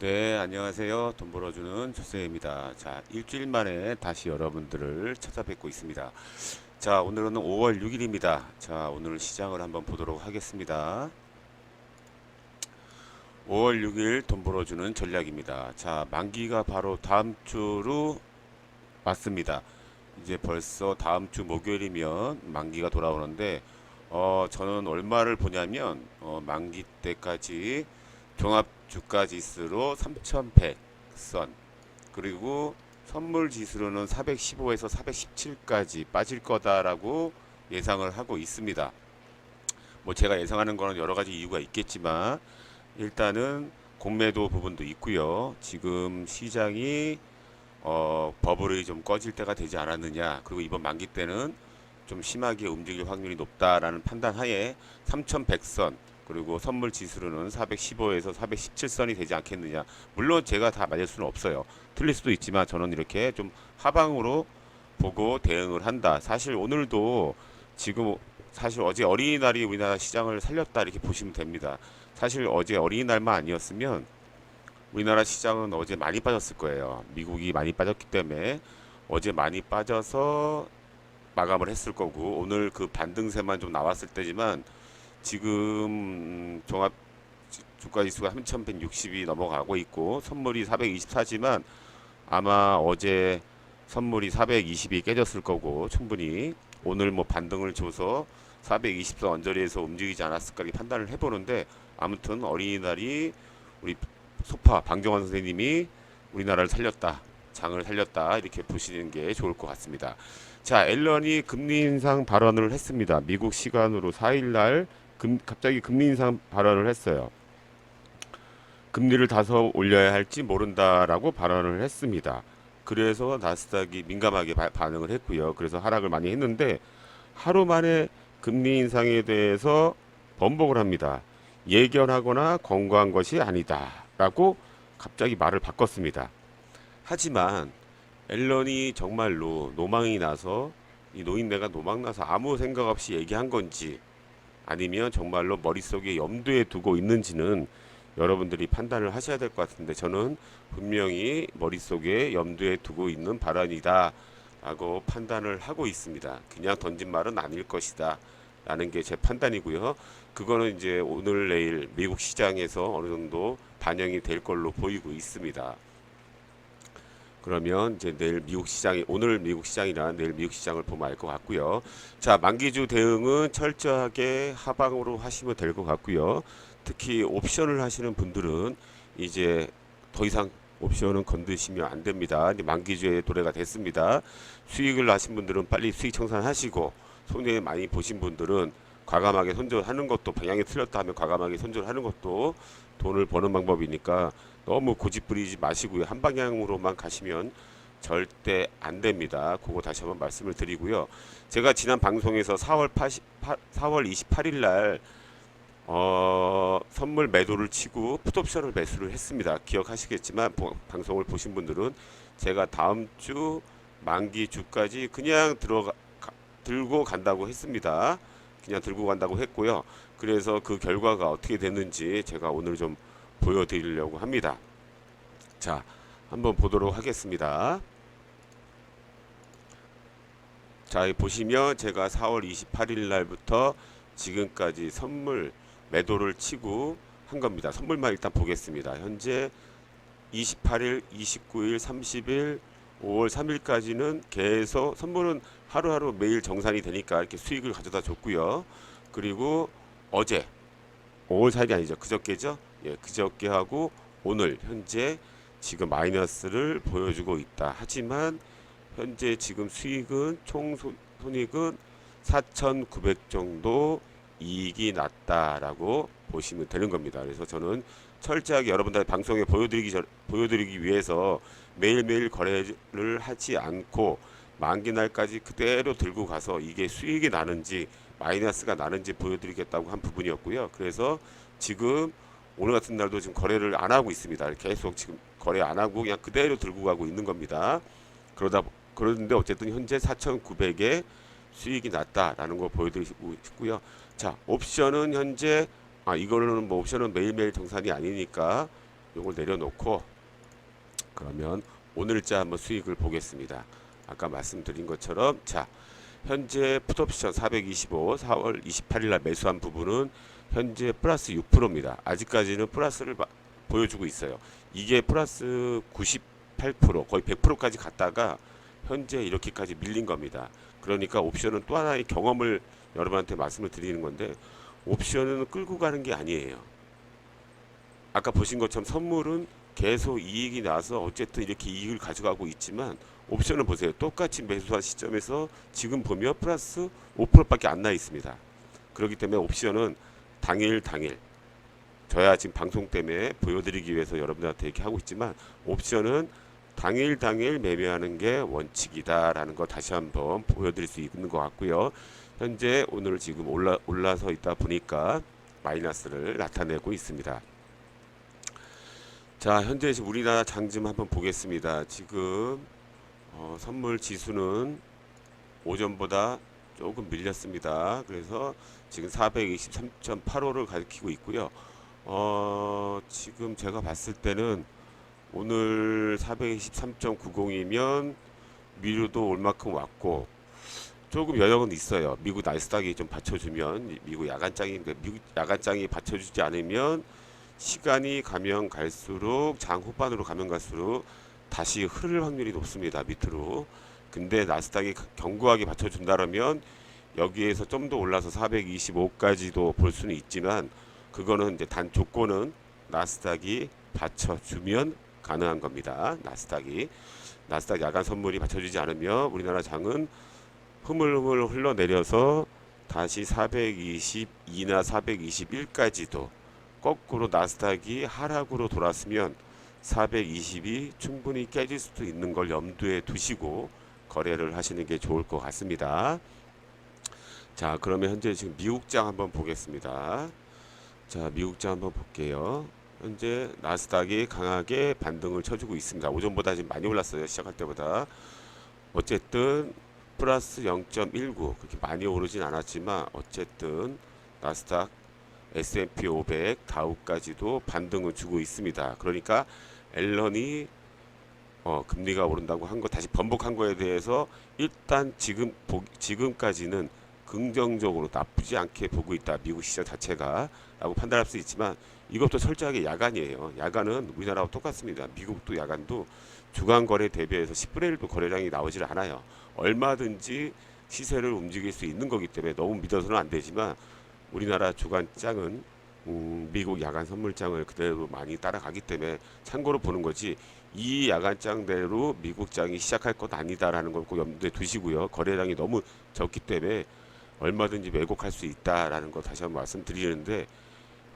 네, 안녕하세요. 돈 벌어주는 조세입니다. 자, 일주일 만에 다시 여러분들을 찾아뵙고 있습니다. 자, 오늘은 5월 6일입니다. 자, 오늘 시장을 한번 보도록 하겠습니다. 5월 6일 돈 벌어주는 전략입니다. 자, 만기가 바로 다음 주로 왔습니다. 이제 벌써 다음 주 목요일이면 만기가 돌아오는데, 어, 저는 얼마를 보냐면, 어, 만기 때까지 종합 주가 지수로 3100선 그리고 선물 지수로는 415에서 417까지 빠질 거다라고 예상을 하고 있습니다. 뭐 제가 예상하는 거는 여러 가지 이유가 있겠지만 일단은 공매도 부분도 있고요. 지금 시장이 어, 버블이 좀 꺼질 때가 되지 않았느냐. 그리고 이번 만기 때는 좀 심하게 움직일 확률이 높다라는 판단 하에 3100선 그리고 선물 지수로는 415에서 417선이 되지 않겠느냐. 물론 제가 다 맞을 수는 없어요. 틀릴 수도 있지만 저는 이렇게 좀 하방으로 보고 대응을 한다. 사실 오늘도 지금 사실 어제 어린이날이 우리나라 시장을 살렸다 이렇게 보시면 됩니다. 사실 어제 어린이날만 아니었으면 우리나라 시장은 어제 많이 빠졌을 거예요. 미국이 많이 빠졌기 때문에 어제 많이 빠져서 마감을 했을 거고 오늘 그 반등세만 좀 나왔을 때지만 지금 음, 종합 지- 주가 지수가 3160이 넘어가고 있고 선물이 424지만 아마 어제 선물이 420이 깨졌을 거고 충분히 오늘 뭐 반등을 줘서 420선 언저리에서 움직이지 않았을까 판단을 해보는데 아무튼 어린이날이 우리 소파 방정환 선생님이 우리나라를 살렸다 장을 살렸다 이렇게 보시는 게 좋을 것 같습니다. 자 앨런이 금리 인상 발언을 했습니다. 미국 시간으로 4일날 금, 갑자기 금리 인상 발언을 했어요. 금리를 다소 올려야 할지 모른다라고 발언을 했습니다. 그래서 나스닥이 민감하게 바- 반응을 했고요. 그래서 하락을 많이 했는데 하루 만에 금리 인상에 대해서 번복을 합니다. 예견하거나 권고한 것이 아니다라고 갑자기 말을 바꿨습니다. 하지만 앨런이 정말로 노망이 나서 이 노인네가 노망 나서 아무 생각 없이 얘기한 건지 아니면 정말로 머릿속에 염두에 두고 있는지는 여러분들이 판단을 하셔야 될 것 같은데 저는 분명히 머릿속에 염두에 두고 있는 발언이다 라고 판단을 하고 있습니다. 그냥 던진 말은 아닐 것이다 라는 게 제 판단이고요. 그거는 이제 오늘 내일 미국 시장에서 어느 정도 반영이 될 걸로 보이고 있습니다. 그러면 이제 내일 미국 시장이 오늘 미국 시장이나 내일 미국 시장을 보면 알 것 같고요. 자 만기주 대응은 철저하게 하방으로 하시면 될 것 같고요. 특히 옵션을 하시는 분들은 이제 더 이상 옵션은 건드시면 안 됩니다. 이제 만기주에 도래가 됐습니다. 수익을 나신 분들은 빨리 수익 청산하시고 손해 많이 보신 분들은 과감하게 손절하는 것도 방향이 틀렸다 하면 과감하게 손절하는 것도 돈을 버는 방법이니까 너무 고집 부리지 마시고요. 한 방향으로만 가시면 절대 안 됩니다. 그거 다시 한번 말씀을 드리고요. 제가 지난 방송에서 4월 88, 4월 28일 날 어, 선물 매도를 치고 풋옵션을 매수를 했습니다. 기억하시겠지만 보- 방송을 보신 분들은 제가 다음 주 만기 주까지 그냥 들어가 가- 들고 간다고 했습니다. 그냥 들고 간다고 했고요. 그래서 그 결과가 어떻게 됐는지 제가 오늘 좀 보여드리려고 합니다. 자, 한번 보도록 하겠습니다. 자, 보시면 제가 4월 28일 날부터 지금까지 선물 매도를 치고 한 겁니다. 선물만 일단 보겠습니다. 현재 28일, 29일, 30일, 5월 3일까지는 계속 선물은 하루하루 매일 정산이 되니까 이렇게 수익을 가져다 줬고요. 그리고 어제 5월 4일이 아니죠. 그저께죠. 예, 그저께 하고 오늘 현재 지금 마이너스를 보여주고 있다. 하지만 현재 지금 수익은 총 손- 손익은 4,900 정도 이익이 났다라고 보시면 되는 겁니다. 그래서 저는 철저하게 여러분들 방송에 보여드리기 전, 보여드리기 위해서 매일매일 거래를 하지 않고 만기 날까지 그대로 들고 가서 이게 수익이 나는지 마이너스가 나는지 보여드리겠다고 한 부분이었고요. 그래서 지금 오늘 같은 날도 지금 거래를 안 하고 있습니다. 계속 지금 거래 안 하고 그냥 그대로 들고 가고 있는 겁니다. 그러다 그런데 어쨌든 현재 4,900에 수익이 났다라는 걸 보여드리고 싶고요. 자, 옵션은 현재 아 이거는 뭐 옵션은 매일매일 정산이 아니니까 요걸 내려놓고 그러면 오늘자 한번 수익을 보겠습니다. 아까 말씀드린 것처럼 자 현재 풋옵션 425 4월 28일 날 매수한 부분은 현재 플러스 6%입니다. 아직까지는 플러스를 마- 보여주고 있어요. 이게 플러스 98% 거의 100%까지 갔다가 현재 이렇게까지 밀린 겁니다. 그러니까 옵션은 또 하나의 경험을 여러분한테 말씀을 드리는 건데 옵션은 끌고 가는 게 아니에요. 아까 보신 것처럼 선물은 계속 이익이 나서 어쨌든 이렇게 이익을 가져가고 있지만 옵션을 보세요. 똑같이 매수한 시점에서 지금 보면 플러스 5%밖에 안 나 있습니다. 그렇기 때문에 옵션은 당일 당일 저야 지금 방송 때문에 보여드리기 위해서 여러분들한테 이렇게 하고 있지만 옵션은 당일 당일 매매하는 게 원칙이다라는 거 다시 한번 보여드릴 수 있는 것 같고요. 현재 오늘 지금 올라 올라서 있다 보니까 마이너스를 나타내고 있습니다. 자, 현재 지금 우리나라 장좀 한번 보겠습니다. 지금 어, 선물 지수는 오전보다 조금 밀렸습니다. 그래서 지금 423.85를 가리키고 있고요. 어, 지금 제가 봤을 때는 오늘 423.90이면 미루도 올 만큼 왔고 조금 여력은 있어요. 미국 나스닥이 좀 받쳐주면 미국 야간장이 미국 야간장이 받쳐주지 않으면 시간이 가면 갈수록 장 후반으로 가면 갈수록 다시 흐를 확률이 높습니다. 밑으로. 근데 나스닥이 견고하게 받쳐준다라면 여기에서 좀 더 올라서 425까지도 볼 수는 있지만 그거는 이제 단 조건은 나스닥이 받쳐주면 가능한 겁니다. 나스닥이 나스닥 야간 선물이 받쳐주지 않으면 우리나라 장은 흐물흐물 흘러내려서 다시 422나 421까지도 거꾸로 나스닥이 하락으로 돌았으면 420이 충분히 깨질 수도 있는 걸 염두에 두시고 거래를 하시는 게 좋을 것 같습니다. 자, 그러면 현재 지금 미국장 한번 보겠습니다. 자, 미국장 한번 볼게요. 현재 나스닥이 강하게 반등을 쳐주고 있습니다. 오전보다 지금 많이 올랐어요. 시작할 때보다. 어쨌든 플러스 0.19 그렇게 많이 오르진 않았지만 어쨌든 나스닥 S&P 500 다우까지도 반등을 주고 있습니다. 그러니까 앨런이 어, 금리가 오른다고 한 거 다시 번복한 거에 대해서 일단 지금 보, 지금까지는 긍정적으로 나쁘지 않게 보고 있다. 미국 시장 자체가 라고 판단할 수 있지만 이것도 철저하게 야간이에요. 야간은 우리나라와 똑같습니다. 미국도 야간도 주간 거래 대비해서 10분의 1도 거래량이 나오질 않아요. 얼마든지 시세를 움직일 수 있는 거기 때문에 너무 믿어서는 안 되지만 우리나라 주간장은 음, 미국 야간 선물장을 그대로 많이 따라가기 때문에 참고로 보는 거지 이 야간장대로 미국장이 시작할 것 아니다라는 걸 꼭 염두에 두시고요. 거래량이 너무 적기 때문에 얼마든지 왜곡할 수 있다라는 거 다시 한번 말씀드리는데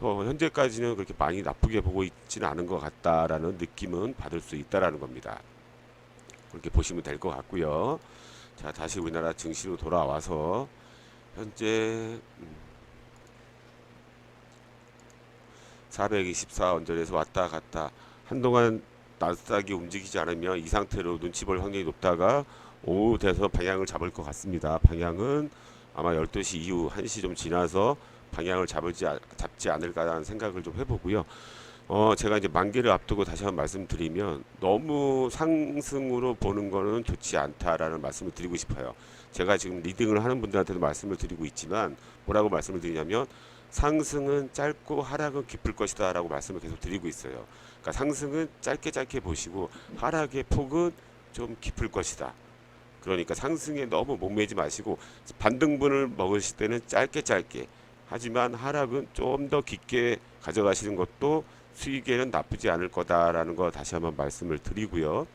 어, 현재까지는 그렇게 많이 나쁘게 보고 있지는 않은 것 같다라는 느낌은 받을 수 있다라는 겁니다. 그렇게 보시면 될 것 같고요. 자 다시 우리나라 증시로 돌아와서 현재 음, 424 언저리에서 왔다 갔다 한동안 나스닥이 움직이지 않으면 이 상태로 눈치 볼 확률이 높다가 오후 돼서 방향을 잡을 것 같습니다. 방향은 아마 12시 이후 1시 좀 지나서 방향을 잡을지 아- 잡지 않을까 라는 생각을 좀 해보고요. 어 제가 이제 만기를 앞두고 다시 한번 말씀드리면 너무 상승으로 보는 거는 좋지 않다라는 말씀을 드리고 싶어요. 제가 지금 리딩을 하는 분들한테도 말씀을 드리고 있지만 뭐라고 말씀을 드리냐면 상승은 짧고 하락은 깊을 것이다 라고 말씀을 계속 드리고 있어요. 그러니까 상승은 짧게 짧게 보시고 하락의 폭은 좀 깊을 것이다. 그러니까 상승에 너무 목매지 마시고 반등분을 먹으실 때는 짧게 짧게 하지만 하락은 좀 더 깊게 가져가시는 것도 수익에는 나쁘지 않을 거다라는 거 다시 한번 말씀을 드리고요.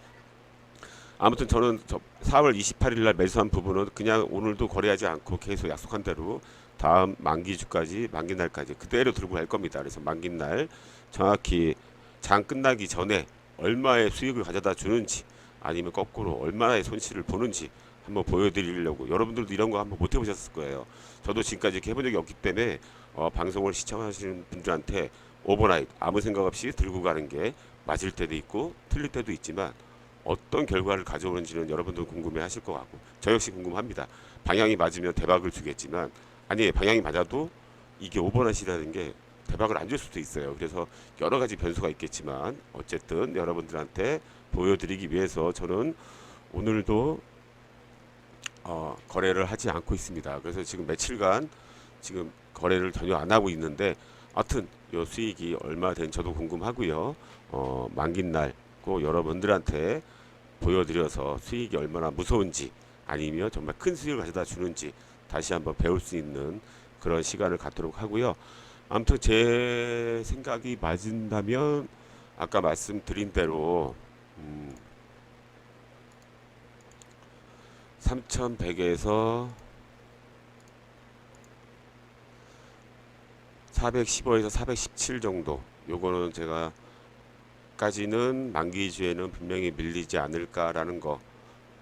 아무튼 저는 저 4월 28일 날 매수한 부분은 그냥 오늘도 거래하지 않고 계속 약속한 대로 다음 만기주까지 만기 날까지 그대로 들고 갈 겁니다. 그래서 만기 날 정확히 장 끝나기 전에 얼마의 수익을 가져다 주는지 아니면 거꾸로 얼마나의 손실을 보는지 한번 보여드리려고 여러분들도 이런 거 한번 못 해보셨을 거예요. 저도 지금까지 이렇게 해본 적이 없기 때문에 어, 방송을 시청하시는 분들한테 오버나잇 아무 생각 없이 들고 가는 게 맞을 때도 있고 틀릴 때도 있지만 어떤 결과를 가져오는지는 여러분도 궁금해 하실 것 같고 저 역시 궁금합니다. 방향이 맞으면 대박을 주겠지만 아니 방향이 맞아도 이게 오버나잇이라는 게 대박을 안 줄 수도 있어요. 그래서 여러 가지 변수가 있겠지만 어쨌든 여러분들한테 보여드리기 위해서 저는 오늘도 어, 거래를 하지 않고 있습니다. 그래서 지금 며칠간 지금 거래를 전혀 안 하고 있는데 하여튼 요 수익이 얼마 된 저도 궁금하고요. 어, 만긴 날 꼭 여러분들한테 보여드려서 수익이 얼마나 무서운지 아니면 정말 큰 수익을 가져다 주는지 다시 한번 배울 수 있는 그런 시간을 갖도록 하고요. 아무튼 제 생각이 맞은다면 아까 말씀드린 대로 음, 3100에서 415에서 417 정도 요거는 제가 까지는 만기주에는 분명히 밀리지 않을까라는 거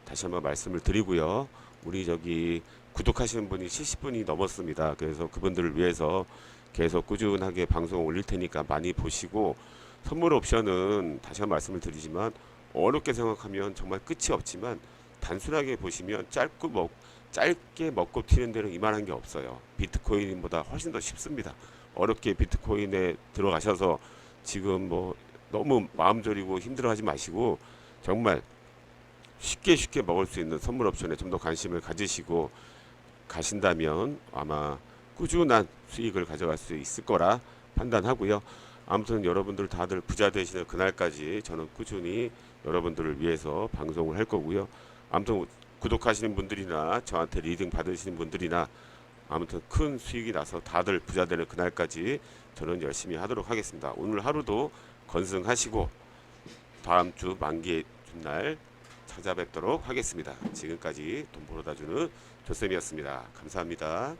다시 한번 말씀을 드리고요. 우리 저기 구독하시는 분이 70분이 넘었습니다. 그래서 그분들을 위해서 계속 꾸준하게 방송 올릴 테니까 많이 보시고 선물 옵션은 다시 한 번 말씀을 드리지만 어렵게 생각하면 정말 끝이 없지만 단순하게 보시면 짧고 먹 짧게 먹고 튀는 데는 이만한 게 없어요. 비트코인보다 훨씬 더 쉽습니다. 어렵게 비트코인에 들어가셔서 지금 뭐 너무 마음 졸이고 힘들어하지 마시고 정말 쉽게 쉽게 먹을 수 있는 선물 옵션에 좀 더 관심을 가지시고 가신다면 아마 꾸준한 수익을 가져갈 수 있을 거라 판단하고요. 아무튼 여러분들 다들 부자 되시는 그날까지 저는 꾸준히 여러분들을 위해서 방송을 할 거고요. 아무튼 구독하시는 분들이나 저한테 리딩 받으시는 분들이나 아무튼 큰 수익이 나서 다들 부자 되는 그날까지 저는 열심히 하도록 하겠습니다. 오늘 하루도 건승하시고 다음 주 만기의 날 찾아뵙도록 하겠습니다. 지금까지 돈 벌어다 주는 조쌤이었습니다. 감사합니다.